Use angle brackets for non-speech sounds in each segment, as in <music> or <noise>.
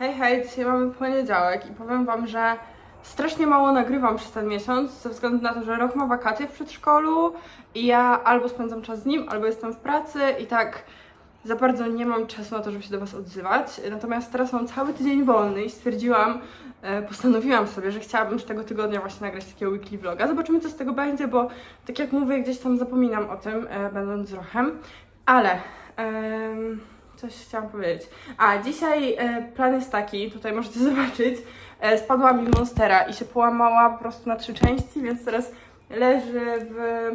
Hej, hej, dzisiaj mamy poniedziałek i powiem Wam, że strasznie mało nagrywam przez ten miesiąc, ze względu na to, że rok ma wakacje w przedszkolu i ja albo spędzam czas z nim, albo jestem w pracy i tak za bardzo nie mam czasu na to, żeby się do Was odzywać. Natomiast teraz mam cały tydzień wolny i stwierdziłam, e, postanowiłam sobie, że chciałabym z tego tygodnia właśnie nagrać takiego weekly vloga. Zobaczymy, co z tego będzie, bo tak jak mówię, gdzieś tam zapominam o tym, e, będąc z Rochem. Ale... em, Coś chciałam powiedzieć. A, dzisiaj e, plan jest taki, tutaj możecie <laughs> zobaczyć, e, spadła mi monstera i się połamała po prostu na trzy części, więc teraz leży w,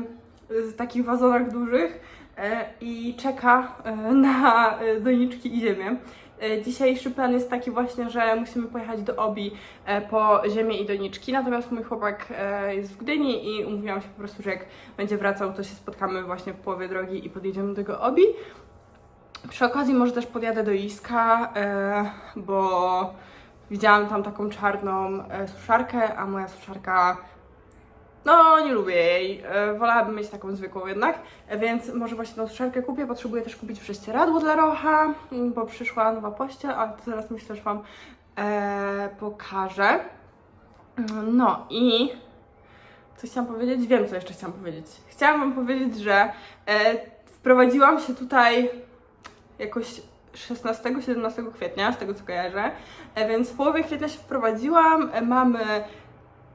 w takich wazonach dużych e, i czeka e, <laughs> na e, doniczki i ziemię. E, Dzisiejszy plan jest taki właśnie, że musimy pojechać do Obi e, po ziemię i doniczki, natomiast mój chłopak jest w Gdyni i umówiłam się po prostu, że jak będzie wracał, to się spotkamy właśnie w połowie drogi i podjedziemy do tego Obi. Przy okazji może też podjadę do Iska, e, bo widziałam tam taką czarną e, suszarkę, a moja suszarka, no nie lubię jej. E, wolałabym mieć taką zwykłą jednak, więc może właśnie tą suszarkę kupię. Potrzebuję też kupić prześcieradło dla Rocha, bo przyszła nowa pościel, ale to zaraz myślę, że Wam pokażę. No i co chciałam powiedzieć? Wiem, co jeszcze chciałam powiedzieć. Chciałam Wam powiedzieć, że wprowadziłam się tutaj jakoś 16-17 kwietnia, z tego co kojarzę. E, Więc w połowie kwietnia się wprowadziłam. E, Mamy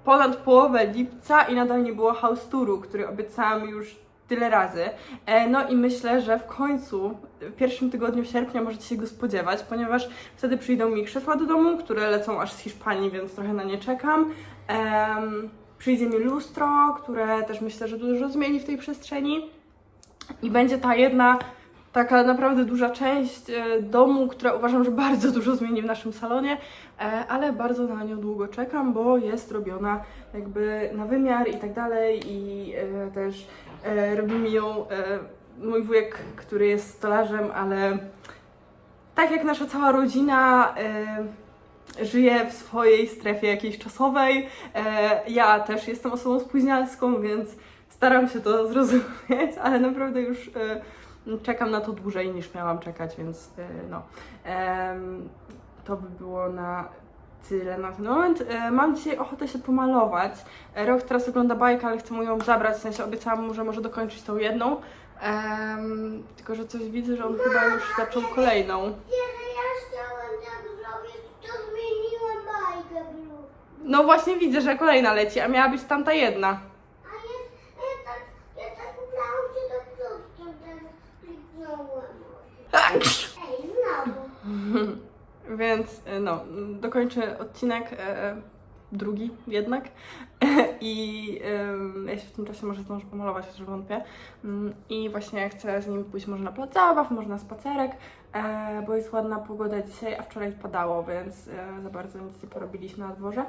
ponad połowę lipca i nadal nie było house touru, który obiecałam już tyle razy. E, No i myślę, że w końcu, w pierwszym tygodniu sierpnia możecie się go spodziewać, ponieważ wtedy przyjdą mi krzesła do domu, które lecą aż z Hiszpanii, więc trochę na nie czekam. Em, Przyjdzie mi lustro, które też myślę, że dużo zmieni w tej przestrzeni. I będzie ta jedna taka naprawdę duża część e, domu, która uważam, że bardzo <laughs> dużo zmieni w naszym salonie, e, ale bardzo na nią długo czekam, bo jest robiona jakby na wymiar i tak dalej i e, też robi mi ją mój wujek, który jest stolarzem, ale tak jak nasza cała rodzina żyje w swojej strefie jakiejś czasowej, ja też jestem osobą spóźnialską, więc staram się to <laughs> zrozumieć, ale naprawdę już czekam na to dłużej niż miałam czekać, więc e, no. To by było na tyle na ten moment. E, Mam dzisiaj ochotę się pomalować. E, Rok teraz ogląda bajkę, ale chcę mu ją zabrać, w sensie obiecałam mu, że może dokończyć tą jedną. Em, tylko, że coś widzę, że on chyba już zaczął kolejną. Kiedy ja chciałem tak zrobić, to zmieniłem bajkę. No właśnie widzę, że kolejna leci, a miała być tamta jedna. A ja, ja tak, ja tak udało się do krótko, teraz kliknąłem. Ej, znowu. <laughs> Więc e, no, dokończę odcinek e, drugi jednak <laughs> i e, ja się w tym czasie może zdążę pomalować, chociaż wątpię. Mm, I właśnie chcę z nim pójść może na plac zabaw, może na spacerek, e, bo jest ładna pogoda dzisiaj, a wczoraj padało, więc e, za bardzo nic nie porobiliśmy na dworze.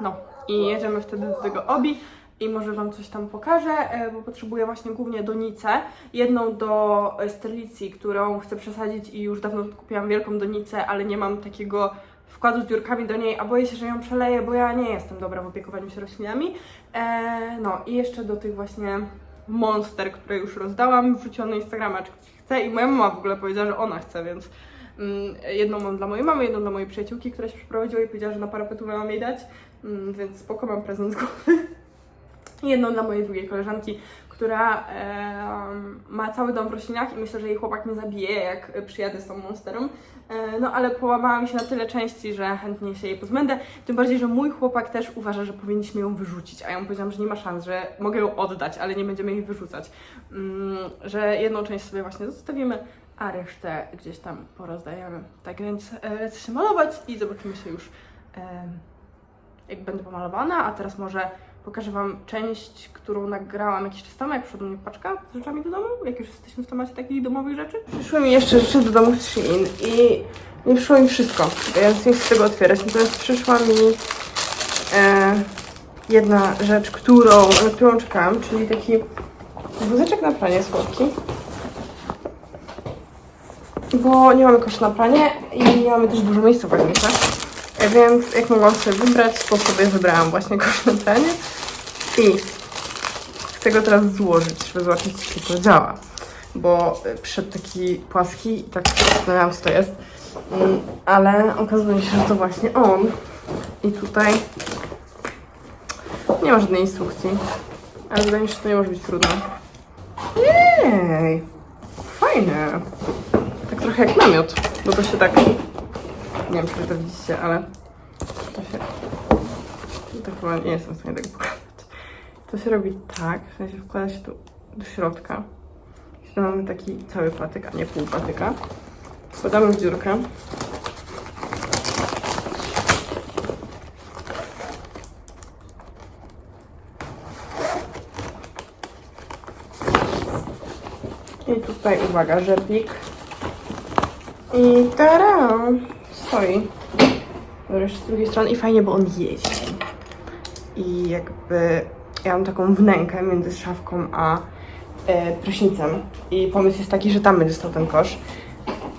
No i jedziemy wtedy do tego obi i może Wam coś tam pokażę, e, bo potrzebuję właśnie głównie donicę. Jedną do e, sterlicji, którą chcę przesadzić i już dawno kupiłam wielką donicę, ale nie mam takiego wkładu z dziurkami do niej, a boję się, że ją przeleję, bo ja nie jestem dobra w opiekowaniu się roślinami. E, no i jeszcze do tych właśnie monster, które już rozdałam, wrzuciłam na Instagrama, czy ktoś chce i moja mama w ogóle powiedziała, że ona chce, więc mm, jedną mam dla mojej mamy, jedną dla mojej przyjaciółki, która się przeprowadziła i powiedziała, że na parapetówę mam jej dać, mm, więc spoko, mam prezent z głowy. Jedną dla mojej drugiej koleżanki, która em, ma cały dom w roślinach i myślę, że jej chłopak mnie zabije, jak e, przyjadę z tą monsterą. E, no ale połamała mi się na tyle części, że chętnie się jej pozbędę. Tym bardziej, że mój chłopak też uważa, że powinniśmy ją wyrzucić, a ja mu powiedziałam, że nie ma szans, że mogę ją oddać, ale nie będziemy jej wyrzucać. Mm, że jedną część sobie właśnie zostawimy, a resztę gdzieś tam porozdajemy. Tak więc e, lecę się malować i zobaczymy się już em, jak będę pomalowana, a teraz może pokażę Wam część, którą nagrałam jakiś czas temu, jak przyszła do mnie paczka z rzeczami do domu, jak już jesteśmy w temacie takich domowych rzeczy. Przyszły mi jeszcze rzeczy do domu z Shein i nie przyszło mi wszystko, więc nie chcę tego otwierać, natomiast przyszła mi e, jedna rzecz, którą, na którą czekałam, czyli taki wózeczek na pranie słodki. Bo nie mamy kosza na pranie i nie mamy też dużo miejsca w łazience. E, Więc jak mogłam sobie wybrać, to sobie wybrałam właśnie kosz na pranie. I chcę go teraz złożyć, żeby zobaczyć, czy to działa. Bo e, przyszedł taki płaski i tak zastanawiałam, co to jest. Mm, Ale okazuje się, że to właśnie on. I tutaj nie ma żadnej instrukcji. Ale wydaje mi się, że to nie może być trudne. Jej! Fajne! Tak trochę jak namiot, bo to się tak... Nie wiem, czy to widzicie, ale to się... Tak chyba nie jestem w stanie tego pokazać. To się robi tak, w sensie wkłada się tu do środka. I tu mamy taki cały patyk, a nie pół patyka. Wkładamy w dziurkę. I tutaj uwaga, rzepik. I tara! Stoi. Wreszcie z drugiej strony i fajnie, bo on jeździ. I jakby ja mam taką wnękę między szafką a e, prysznicem. I pomysł jest taki, że tam będzie stał ten kosz.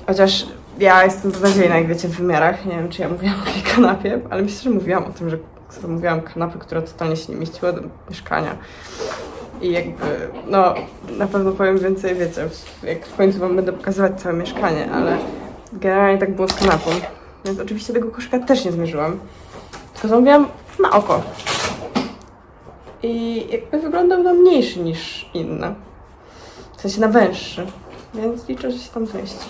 Chociaż ja jestem beznadziejna, jak wiecie, w wymiarach. Nie wiem, czy ja mówiłam o tej kanapie, ale myślę, że mówiłam o tym, że sobie mówiłam kanapę, która totalnie się nie mieściła do mieszkania. I jakby, no, na pewno powiem więcej, wiecie, jak w końcu wam będę pokazywać całe mieszkanie, ale generalnie tak było z kanapą. Więc oczywiście tego koszyka też nie zmierzyłam. Tylko zamówiłam na oko. I jakby wyglądał na mniejszy niż inne. W sensie na węższy. Więc liczę, że się tam zmieści.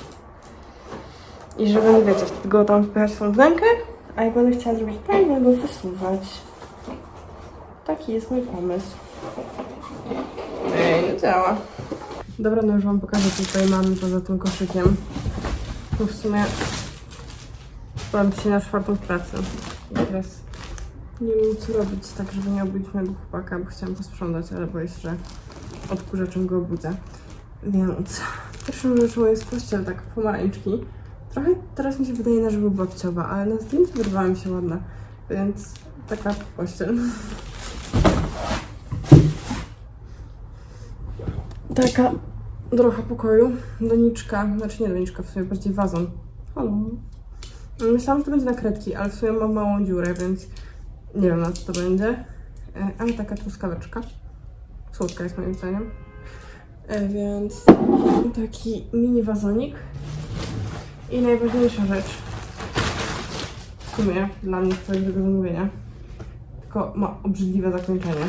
I że będę, wiecie, wtedy go tam wpychać w tą a jak będę chciała zrobić tak, go wysuwać. Taki jest mój pomysł. Ej, no działa. Dobra, no już wam pokażę, co tutaj mamy poza tym koszykiem. Bo w sumie byłam dzisiaj na czwartą w pracy. I teraz nie wiem co robić, tak żeby nie obudzić mojego chłopaka, bo chciałam posprzątać, ale boję się, że odkurzaczem go obudzę. Więc pierwszą rzeczą jest pościel, tak pomarańczki. Trochę teraz mi się wydaje na żywo babciowa, ale na zdjęciu wyrwała mi się ładna. Więc taka pościel. Taka trochę pokoju. Doniczka, znaczy nie doniczka, w sumie bardziej wazon. Halo. Myślałam, że to będzie na kredki, ale w sumie mam małą dziurę, więc nie wiem na co to będzie. E, Ale taka truskaweczka. Słodka jest moim zdaniem. E, Więc taki mini wazonik. I najważniejsza rzecz w sumie dla mnie z całego zamówienia. Tylko ma obrzydliwe zakończenie.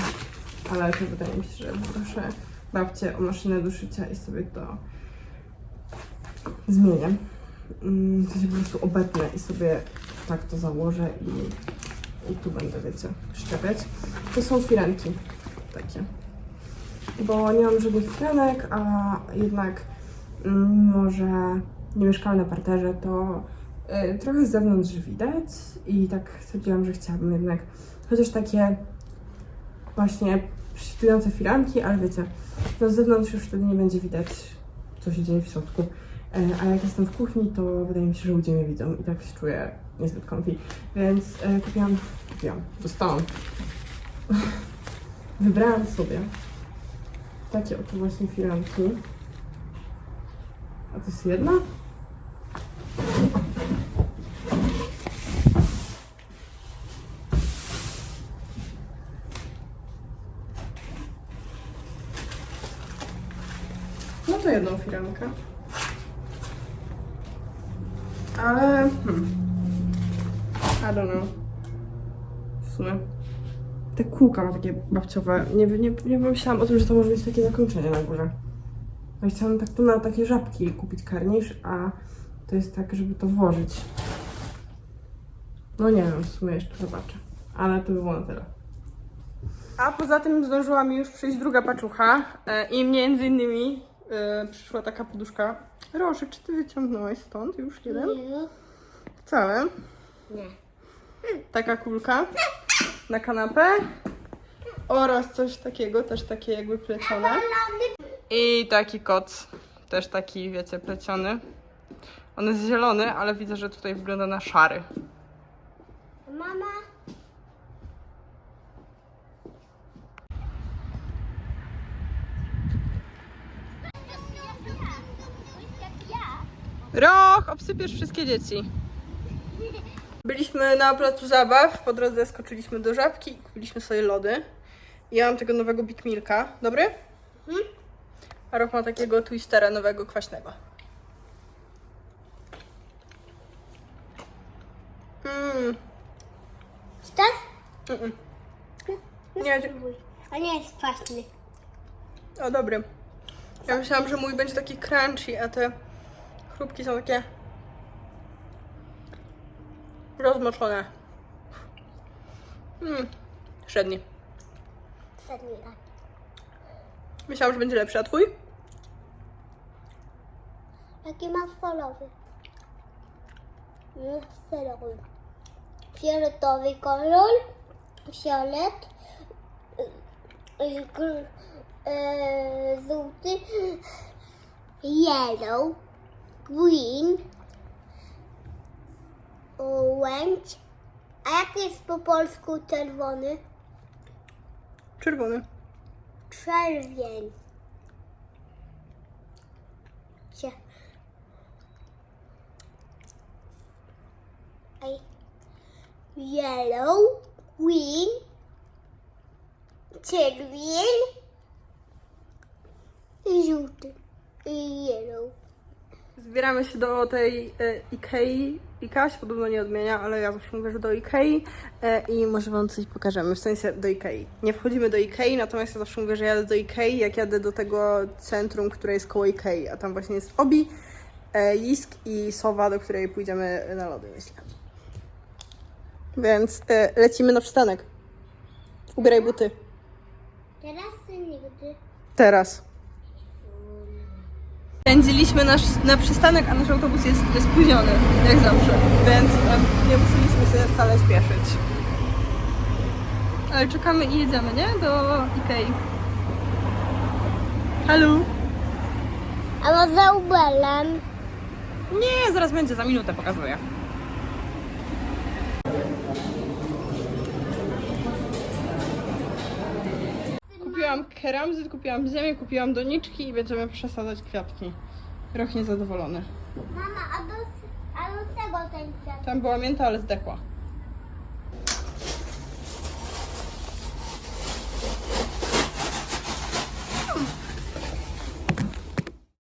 Ale to wydaje mi się, że proszę babcię o maszynę do szycia i sobie to zmienię. Mm, To się po prostu obetnę i sobie tak to założę i, i tu będę, wiecie, szczepiać. To są firanki takie. Bo nie mam żadnych firanek, a jednak mm, mimo, że nie mieszkam na parterze, to y, trochę z zewnątrz widać i tak stwierdziłam, że chciałabym jednak chociaż takie właśnie prześwitujące firanki, ale wiecie, no z zewnątrz już wtedy nie będzie widać, co się dzieje w środku. E, A jak jestem w kuchni, to wydaje mi się, że ludzie mnie widzą i tak się czuję niezbyt comfy. Więc e, kupiłam, kupiłam, dostałam. <laughs> Wybrałam sobie takie oto właśnie firanki. A to jest jedna? No to jedną firankę. Ale... Hmm. I don't know. W sumie. Te kółka ma takie babciowe. Nie, nie, nie pomyślałam o tym, że to może mieć takie zakończenie na górze. Ja chciałam tak tu na takie żabki kupić karnisz, a to jest tak, żeby to włożyć. No nie wiem, w sumie jeszcze zobaczę. Ale to by było na tyle. A poza tym zdążyła mi już przyjść druga paczucha e, i między innymi e, przyszła taka poduszka. Rożek, czy ty wyciągnąłeś stąd już jeden? Nie. Wcale. Nie. Taka kulka na kanapę oraz coś takiego, też takie jakby plecione. I taki koc, też taki, wiecie, pleciony. On jest zielony, ale widzę, że tutaj wygląda na szary. Mama. Roch, obsypiesz wszystkie dzieci. Byliśmy na placu zabaw, po drodze skoczyliśmy do żabki i kupiliśmy sobie lody. Ja mam tego nowego Big Milka. Dobry? Mhm. A Roch ma takiego twistera nowego, kwaśnego. Mm, Chcesz? mm, No Nie, spróbuj. A nie jest kwaśny. O, dobry. Ja myślałam, że mój będzie taki crunchy, a te chrupki są takie rozmoczone. Mm, średni. Przedni tak. Myślałam, że będzie lepszy, a twój? Jaki masz falowy? Mm, Serowy. Fioletowy kolor. Fiolet. y, y, gr- y, Żółty. Yellow. Green. Orange. A jaki jest po polsku czerwony? Czerwony. Czerwień. Cie. Ej. Yellow, green, czerwień i żółty. I yellow. Zbieramy się do tej e, Ikei. Ika się podobno nie odmienia, ale ja zawsze mówię, że do Ikei e, i może wam coś pokażemy, w sensie do Ikei. Nie wchodzimy do Ikei, natomiast ja zawsze mówię, że jadę do Ikei, jak jadę do tego centrum, które jest koło Ikei, a tam właśnie jest Obi, e, Jisk i Sowa, do której pójdziemy na lody, myślę. Więc e, lecimy na przystanek. Ubieraj buty. Teraz czy nigdy? Teraz. Pędziliśmy nasz, na przystanek, a nasz autobus jest spóźniony, jak zawsze, więc em, nie musieliśmy się wcale śpieszyć. Ale czekamy i jedziemy, nie? Do Ikei. Halo? A może ubelem? Nie, zaraz będzie, za minutę pokazuję. Kupiłam keramzyt, kupiłam ziemię, kupiłam doniczki i będziemy przesadzać kwiatki. Roch niezadowolony. Mama, a do, a do czego ten kwiat? Tam była mięta, ale zdechła.